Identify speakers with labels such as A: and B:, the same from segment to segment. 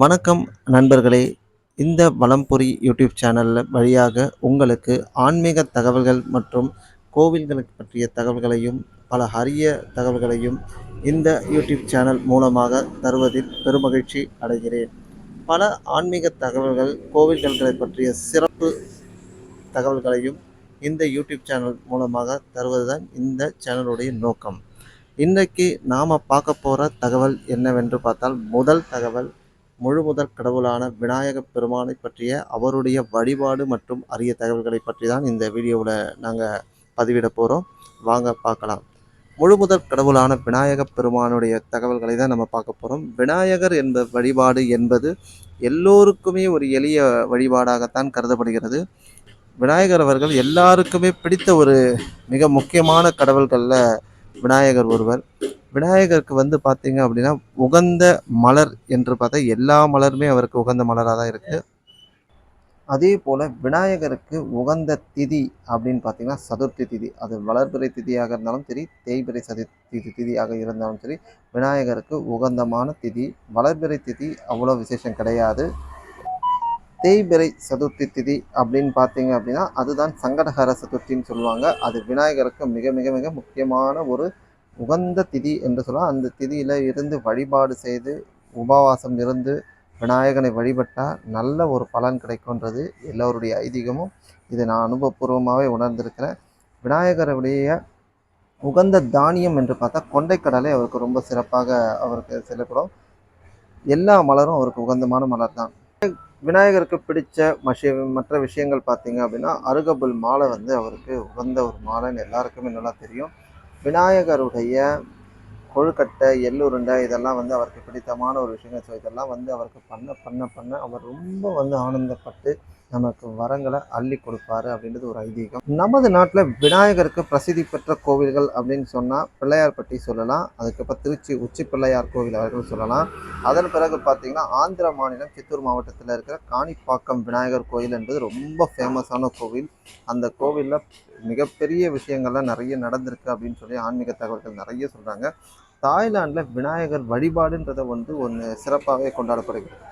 A: வணக்கம் நண்பர்களே. இந்த வளம்பொறி யூடியூப் சேனல் வழியாக உங்களுக்கு ஆன்மீக தகவல்கள் மற்றும் கோவில்களுக்கு பற்றிய தகவல்களையும் பல அரிய தகவல்களையும் இந்த யூடியூப் சேனல் மூலமாக தருவதில் பெருமகிழ்ச்சி அடைகிறேன். பல ஆன்மீக தகவல்கள் கோவில்களை பற்றிய சிறப்பு தகவல்களையும் இந்த யூடியூப் சேனல் மூலமாக தருவதுதான் இந்த சேனலுடைய நோக்கம். இன்றைக்கு நாம் பார்க்க போகிற தகவல் என்னவென்று பார்த்தால் முதல் தகவல் முழுமுதற் கடவுளான விநாயகப் பெருமானை பற்றிய அவருடைய வழிபாடு மற்றும் அரிய தகவல்களை பற்றி தான் இந்த வீடியோவில் நாங்கள் பதிவிட போகிறோம் வாங்க பார்க்கலாம். முழுமுதற் கடவுளான விநாயகப் பெருமானுடைய தகவல்களை தான் நம்ம பார்க்க போகிறோம் விநாயகர் என்ற வழிபாடு என்பது எல்லோருக்குமே ஒரு எளிய வழிபாடாகத்தான் கருதப்படுகிறது. விநாயகர் அவர்கள் எல்லாருக்குமே பிடித்த ஒரு மிக முக்கியமான கடவுள்களில் விநாயகர் ஒருவர். விநாயகருக்கு வந்து பார்த்தீங்க அப்படின்னா உகந்த மலர் என்று பார்த்தா எல்லா மலருமே அவருக்கு உகந்த மலராக தான் இருக்குது அதே போல் விநாயகருக்கு உகந்த திதி அப்படின்னு பார்த்தீங்கன்னா சதுர்த்தி திதி. அது வளர்பிறை திதியாக இருந்தாலும் சரி தேய்பிறை சதுர்த்தி திதியாக இருந்தாலும் சரி விநாயகருக்கு உகந்தமான திதி. வளர்பிறை திதி அவ்வளோ விசேஷம் கிடையாது. தேய்பிறை சதுர்த்தி திதி அப்படின்னு பார்த்தீங்க அப்படின்னா அதுதான் சங்கடஹர சதுர்த்தின்னு சொல்லுவாங்க. அது விநாயகருக்கு மிக மிக மிக முக்கியமான ஒரு உகந்த திதி என்று சொல்லலாம் அந்த திதியில் இருந்து வழிபாடு செய்து உபவாசம் இருந்து விநாயகனை வழிபட்டால் நல்ல ஒரு பலன் கிடைக்கும்ன்றது எல்லோருடைய ஐதீகமும். இதை நான் அனுபவபூர்வமாகவே உணர்ந்திருக்கிறேன். விநாயகருடைய உகந்த தானியம் என்று பார்த்தா கொண்டைக்கடலை அவருக்கு ரொம்ப சிறப்பாக அவருக்கு செல்லப்படும். எல்லா மலரும் அவருக்கு உகந்தமான மலர் தான். விநாயகருக்கு பிடிச்ச மஷி மற்ற விஷயங்கள் பார்த்தீங்க அப்படின்னா அருகபுல் மாலை வந்து அவருக்கு உகந்த ஒரு மாலைன்னு எல்லாருக்குமே நல்லா தெரியும். விநாயகருடைய கொழுக்கட்டை எள்ளுருண்டை இதெல்லாம் வந்து அவருக்கு பிடித்தமான ஒரு விஷயங்கள். ஸோ இதெல்லாம் வந்து அவருக்கு பண்ண பண்ண பண்ண அவர் ரொம்ப வந்து ஆனந்தப்பட்டு நமக்கு வரங்களை அள்ளி கொடுப்பாரு அப்படின்றது ஒரு ஐதீகம். நமது நாட்டில் விநாயகருக்கு பிரசித்தி பெற்ற கோவில்கள் அப்படின்னு சொன்னால் பிள்ளையார்பட்டி சொல்லலாம். அதுக்கப்புறம் திருச்சி உச்சி பிள்ளையார் கோவில் அவர்கள் சொல்லலாம். அதன் பிறகு பார்த்தீங்கன்னா ஆந்திர மாநிலம் சித்தூர் மாவட்டத்தில் இருக்கிற காணிப்பாக்கம் விநாயகர் கோயில் என்பது ரொம்ப ஃபேமஸான கோவில். அந்த கோவிலில் மிகப்பெரிய விஷயங்கள்லாம் நிறைய நடந்திருக்கு அப்படின்னு சொல்லி ஆன்மீக தகவல்கள் நிறைய சொல்கிறாங்க தாய்லாண்டில் விநாயகர் வழிபாடுன்றதை வந்து ஒன்று சிறப்பாகவே கொண்டாடப்படுகிறது.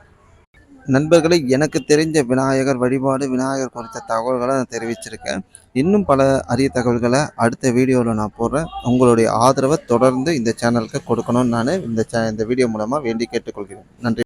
A: நண்பர்களை எனக்கு தெரிஞ்ச விநாயகர் வழிபாடு விநாயகர் குறித்த தகவல்களை நான் தெரிவிச்சிருக்கேன். இன்னும் பல அரிய தகவல்களை அடுத்த வீடியோவில் நான் போடுறேன். உங்களுடைய ஆதரவை தொடர்ந்து இந்த சேனலுக்கு கொடுக்கணும்னு நான் இந்த சே இந்த வீடியோ மூலமாக வேண்டி கேட்டுக்கொள்கிறேன். நன்றி.